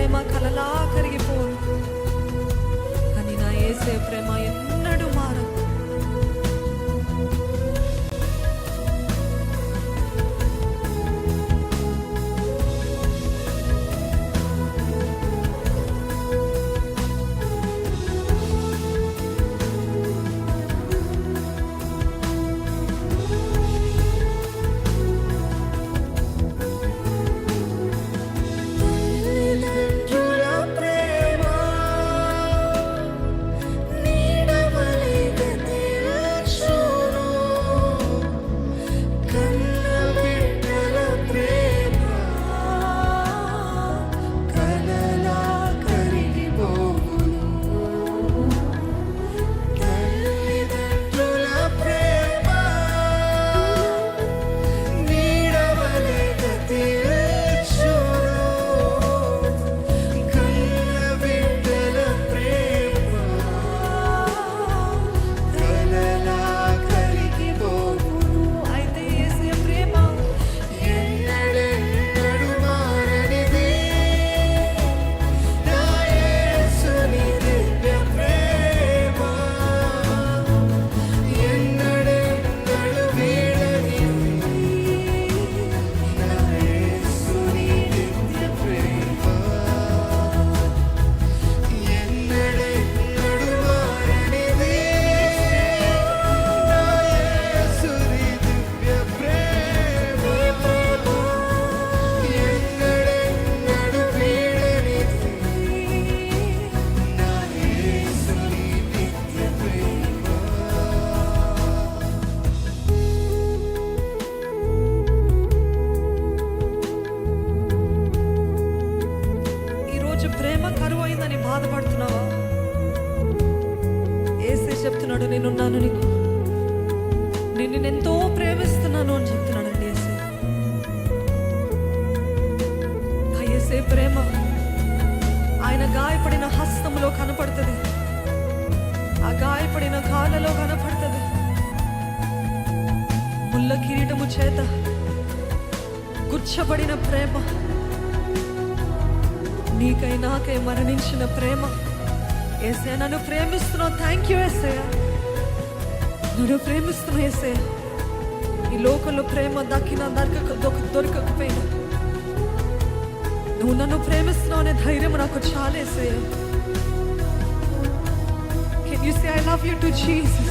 ప్రేమ కలలా కరిగిపోను. కానీ నా ఏసే ప్రేమ ఎన్నడూ ప్రేమ కరువు అయిందని బాధపడుతున్నావా? ఏసే చెప్తున్నాడు నేనున్నాను నీకు. నిన్ను ఎంతో ప్రేమిస్తున్నాను అని చెప్తున్నాడండి ఏసే ఏసే ప్రేమ ఆయన గాయపడిన హస్తంలో కనపడుతుంది. ఆ గాయపడిన కాళ్ళలో కనపడుతుంది. ముళ్ళ కిరీటము చేత గుచ్చబడిన ప్రేమ. నీకై నాకై మరణించిన ప్రేమ. ఏసే నన్ను ప్రేమిస్తున్నావు. థ్యాంక్ యూ ఏసే నన్ను ప్రేమిస్తున్నావు ఏసే ఈ లోకంలో ప్రేమ దక్కిన దొరక దొరకకపోయినా. నువ్వు నన్ను ప్రేమిస్తున్నావు అనే ధైర్యం నాకు చాలేసే can you say I love you to Jesus